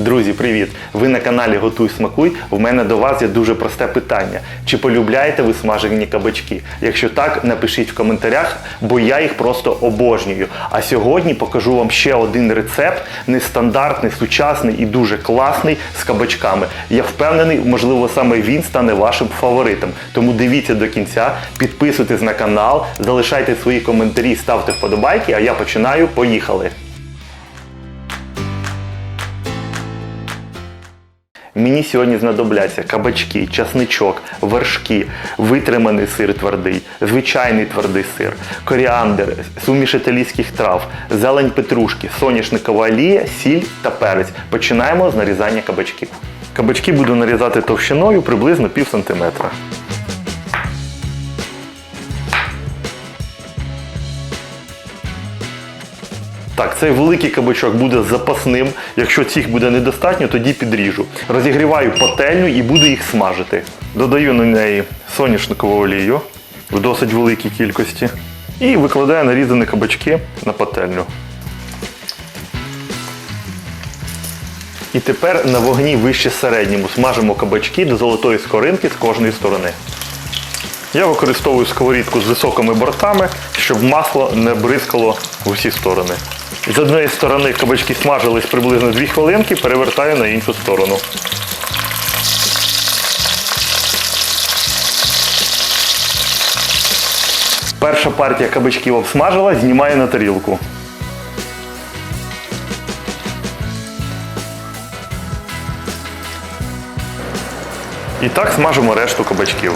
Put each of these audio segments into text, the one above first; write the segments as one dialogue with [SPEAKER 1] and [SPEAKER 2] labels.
[SPEAKER 1] Друзі, привіт! Ви на каналі Готуй Смакуй. В мене до вас є дуже просте питання. Чи полюбляєте ви смажені кабачки? Якщо так, напишіть в коментарях, бо я їх просто обожнюю. А сьогодні покажу вам ще один рецепт, нестандартний, сучасний і дуже класний з кабачками. Я впевнений, можливо, саме він стане вашим фаворитом. Тому дивіться до кінця, підписуйтесь на канал, залишайте свої коментарі, ставте вподобайки, а я починаю. Поїхали! Мені сьогодні знадобляться кабачки, часничок, вершки, витриманий сир твердий, звичайний твердий сир, коріандр, суміш італійських трав, зелень петрушки, соняшникова олія, сіль та перець. Починаємо з нарізання кабачків. Кабачки буду нарізати товщиною приблизно пів сантиметра. Так, цей великий кабачок буде запасним. Якщо цих буде недостатньо, тоді підріжу. Розігріваю пательню і буду їх смажити. Додаю на неї соняшникову олію в досить великій кількості. І викладаю нарізані кабачки на пательню. І тепер на вогні вище середньому смажимо кабачки до золотої скоринки з кожної сторони. Я використовую сковорідку з високими бортами, щоб масло не бризкало в усі сторони. З однієї сторони кабачки смажились приблизно 2 хвилинки, перевертаю на іншу сторону. Перша партія кабачків обсмажила, знімаю на тарілку. І так смажимо решту кабачків.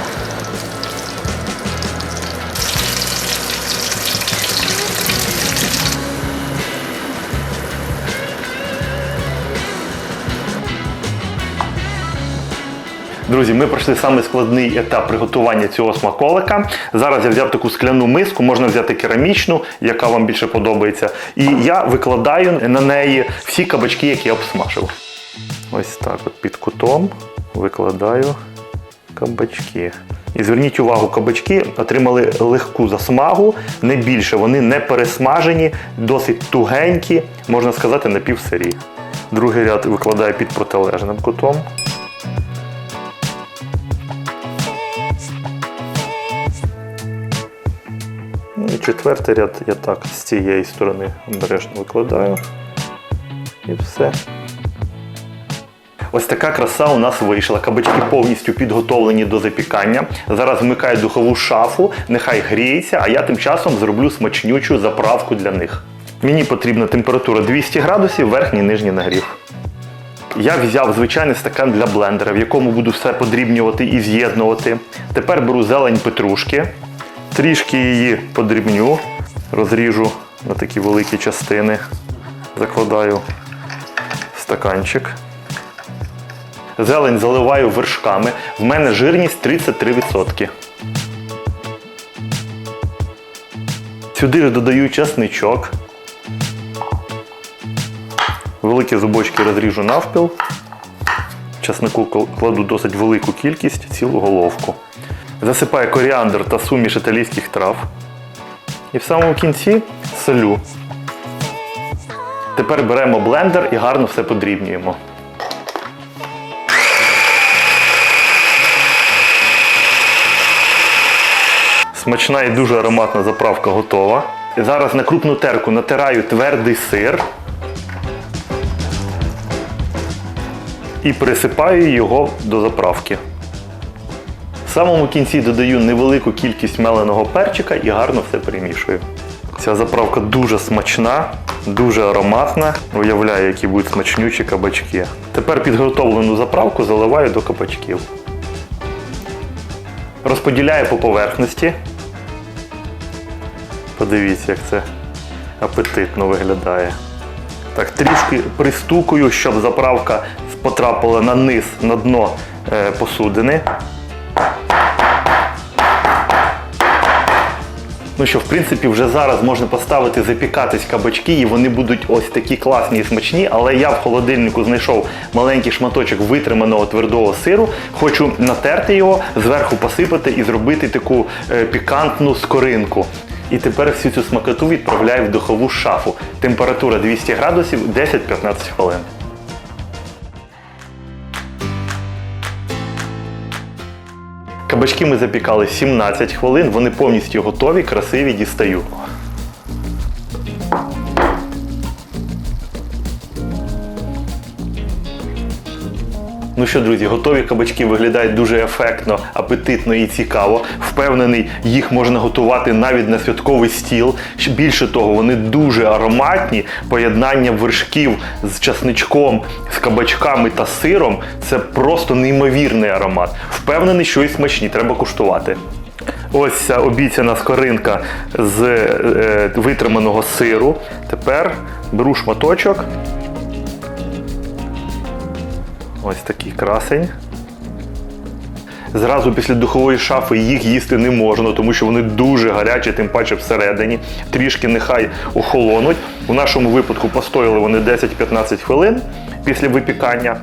[SPEAKER 1] Друзі, ми пройшли саме складний етап приготування цього смаколика. Зараз я взяв таку скляну миску, можна взяти керамічну, яка вам більше подобається. І я викладаю на неї всі кабачки, які я обсмажив. Ось так от під кутом викладаю кабачки. І зверніть увагу, кабачки отримали легку засмагу, не більше. Вони не пересмажені, досить тугенькі, можна сказати, напівсирі. Другий ряд викладаю під протилежним кутом. Ну і четвертий ряд я так з цієї сторони обережно викладаю. І все. Ось така краса у нас вийшла. Кабачки повністю підготовлені до запікання. Зараз вмикаю духову шафу, нехай гріється, а я тим часом зроблю смачнючу заправку для них. Мені потрібна температура 200 градусів, верхній і нижній нагрів. Я взяв звичайний стакан для блендера, в якому буду все подрібнювати і з'єднувати. Тепер беру зелень петрушки, трішки її подрібню, розріжу на такі великі частини, закладаю в стаканчик. Зелень заливаю вершками. В мене жирність 33%. Сюди ж додаю часничок. Великі зубочки розріжу навпіл. Часнику кладу досить велику кількість, цілу головку. Засипаю коріандр та суміш італійських трав. І в самому кінці солю. Тепер беремо блендер і гарно все подрібнюємо. Смачна і дуже ароматна заправка готова. І зараз на крупну терку натираю твердий сир і присипаю його до заправки. Самому кінці додаю невелику кількість меленого перчика і гарно все перемішую. Ця заправка дуже смачна, дуже ароматна. Уявляю, які будуть смачнючі кабачки. Тепер підготовлену заправку заливаю до кабачків. Розподіляю по поверхності. Подивіться, як це апетитно виглядає. Так, трішки пристукую, щоб заправка потрапила на низ, на дно е, посудини. Ну що, в принципі, вже зараз можна поставити запікатись кабачки, і вони будуть ось такі класні і смачні, але я в холодильнику знайшов маленький шматочок витриманого твердого сиру. Хочу натерти його, зверху посипати і зробити таку е, пікантну скоринку. І тепер всю цю смакоту відправляю в духову шафу. Температура 200 градусів 10-15 хвилин. Кабачки ми запікали 17 хвилин, вони повністю готові, красиві, дістаю. Ну що, друзі, готові кабачки виглядають дуже ефектно, апетитно і цікаво. Впевнений, їх можна готувати навіть на святковий стіл. Більше того, вони дуже ароматні. Поєднання вершків з часничком, з кабачками та сиром це просто неймовірний аромат. Впевнений, що і смачні, треба куштувати. Ось ця обіцяна скоринка з е, витриманого сиру. Тепер беру шматочок. Ось такий красень. Зразу після духової шафи їх їсти не можна, тому що вони дуже гарячі, тим паче всередині. Трішки нехай охолонуть. У нашому випадку постояли вони 10-15 хвилин після випікання.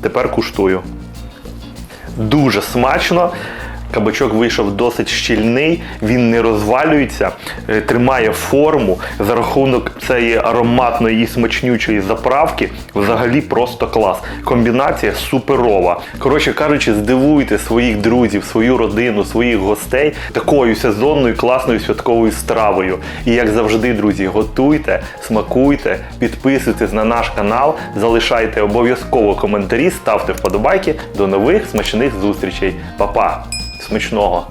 [SPEAKER 1] Тепер куштую. Дуже смачно. Кабачок вийшов досить щільний, він не розвалюється, е, тримає форму. За рахунок цієї ароматної і смачнючої заправки взагалі просто клас. Комбінація суперова. Коротше кажучи, здивуйте своїх друзів, свою родину, своїх гостей такою сезонною класною святковою стравою. І як завжди, друзі, готуйте, смакуйте, підписуйтесь на наш канал, залишайте обов'язково коментарі, ставте вподобайки. До нових смачних зустрічей. Па-па! Смачного!